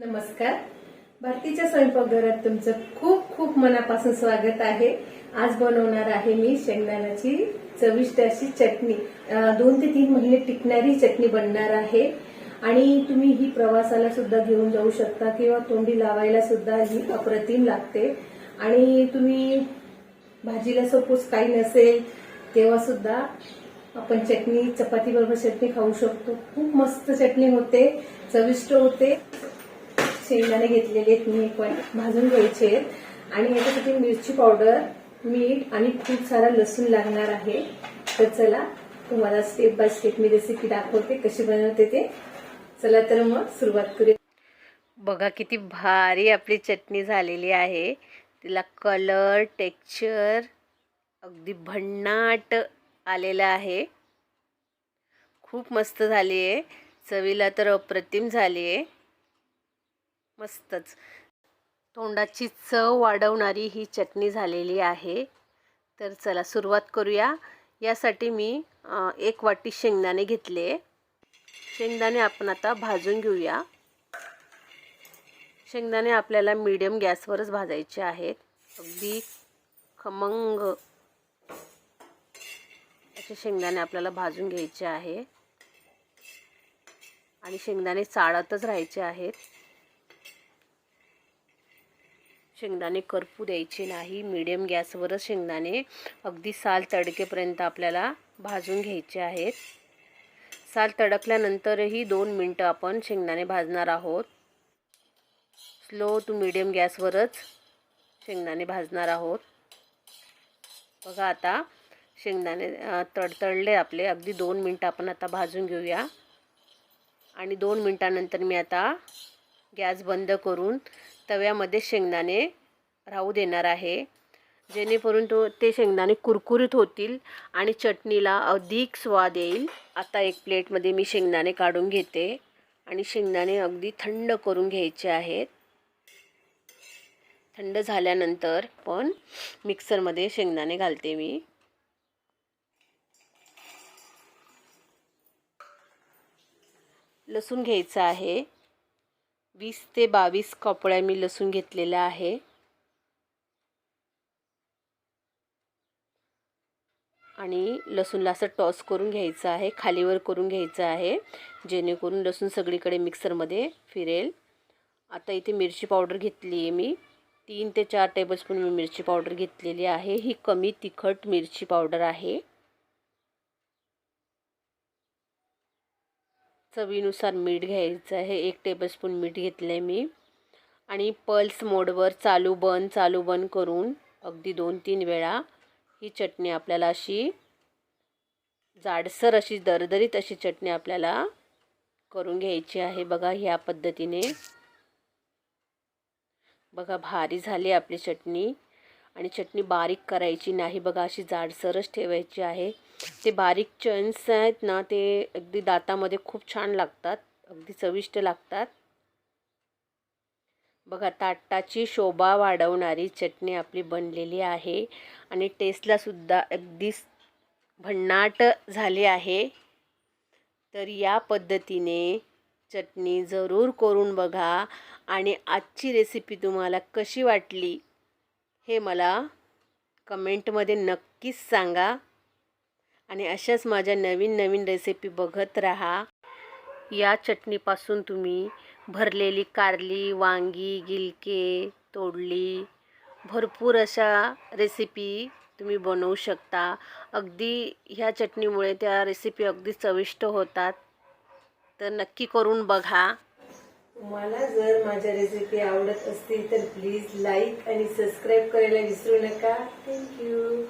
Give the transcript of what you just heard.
नमस्कार. भारतीच्या स्वयंपाकघरात तुमचं खूप खूप मनापासून स्वागत आहे. आज बनवणार आहे मी शेंगदाण्याची चविष्ट अशी चटणी. दोन ते तीन महिने टिकणारी चटणी बनणार आहे. आणि तुम्ही ही प्रवासाला सुद्धा घेऊन जाऊ शकता किंवा तोंडी लावायला सुद्धा ही अप्रतिम लागते. आणि तुम्ही भाजीला सपोज काही नसेल तेव्हा सुद्धा आपण चटणी चपाती बरोबर चटणी खाऊ शकतो. खूप मस्त चटणी होते चविष्ट होते. शेंगदाणे घेतलेले आहेत मी पण भाजून घ्यायचे आहेत. आणि याच्यासाठी मिरची पावडर मीठ आणि खूप सारा लसूण लागणार आहे. तर चला तुम्हाला स्टेप बाय स्टेप मी रेसिपी दाखवते कशी बनवते ते. चला तर मग सुरुवात करूया. बघा किती भारी आपली चटणी झालेली आहे. तिला कलर टेक्स्चर अगदी भन्नाट आलेला आहे. खूप मस्त झाली आहे. चवीला तर अप्रतिम झाली आहे. मस्तच. तोंडाची चव वाढवणारी ही चटणी झालेली आहे. तर चला सुरुवात करूया. यासाठी मी एक वाटी शेंगदाणे घेतले. शेंगदाणे आपण आता भाजून घेऊया. शेंगदाणे आपल्याला मीडियम गॅसवरच भाजायचे आहेत. अगदी खमंग असे शेंगदाणे आपल्याला भाजून घ्यायचे आहे. आणि शेंगदाणे चाळतच राहायचे आहेत. शेंगदाणे करपू द्यायचे नाही. मिडियम गॅसवरच शेंगदाणे अगदी साल तडकेपर्यंत आपल्याला भाजून घ्यायचे आहेत. साल तडकल्यानंतरही दोन मिनटं आपण शेंगदाणे भाजणार आहोत. स्लो टू मिडियम गॅसवरच शेंगदाणे भाजणार आहोत. बघा आता शेंगदाणे तडतडले आपले. अगदी दोन मिनटं आपण आता भाजून घेऊया. आणि दोन मिनटानंतर मी आता गॅस बंद करून तव्यामध्ये शेंगदाणे राहू देणार आहे. जेणेकरून तो ते शेंगदाणे कुरकुरीत होतील आणि चटणीला अधिक स्वाद येईल. आता एक प्लेटमध्ये मी शेंगदाणे काढून घेते आणि शेंगदाणे अगदी थंड करून घ्यायचे आहेत. थंड झाल्यानंतर पण मिक्सरमध्ये शेंगदाणे घालते मी. लसूण घ्यायचं आहे. वीस ते बावीस कपड्या मी लसूण घेतलेला आहे. आणि लसूणला असं टॉस करून घ्यायचं आहे खालीवर करून घ्यायचं आहे जेणेकरून लसूण सगळीकडे मिक्सरमध्ये फिरेल. आता इथे मिरची पावडर घेतली आहे मी. तीन ते चार टेबलस्पून मी मिरची पावडर घेतलेली आहे. ही कमी तिखट मिरची पावडर आहे. चवीनुसार मीठ घ्यायचं आहे. एक टेबलस्पून मीठ घेतलं आहे मी. आणि पल्स मोडवर चालू बंद चालू बंद करून अगदी दोन तीन वेळा ही चटणी आपल्याला अशी जाडसर अशी दरदरीत अशी चटणी आपल्याला करून घ्यायची आहे. बघा ह्या पद्धतीने. बघा भारी झाली आपली चटणी. आणि चटणी बारीक करायची नाही. बघा अशी जाडसरच ठेवायची आहे. ते बारीक चन्स आहेत ना ते अगदी दातामध्ये खूप छान लागतात. अगदी चविष्ट लागतात. बघा ताटाची शोभा वाढवणारी चटणी आपली बनलेली आहे. आणि टेस्टलासुद्धा अगदी भन्नाट झाली आहे. तर या पद्धतीने चटणी जरूर करून बघा. आणि आजची रेसिपी तुम्हाला कशी वाटली? हे मला कमेंटमध्ये नक्कीच सांगा आणि अशाच माझ्या नवीन नवीन रेसिपी बघत राहा. या चटणीपासून तुम्ही भरलेली कारली वांगी गिलके तोडली भरपूर अशा रेसिपी तुम्ही बनवू शकता. अगदी ह्या चटणीमुळे त्या रेसिपी अगदी चविष्ट होतात. तर नक्की करून बघा. तुम्हाला जर माझ्या रेसिपी आवडत असतील तर प्लीज लाईक आणि सबस्क्राईब करायला विसरू नका. थँक्यू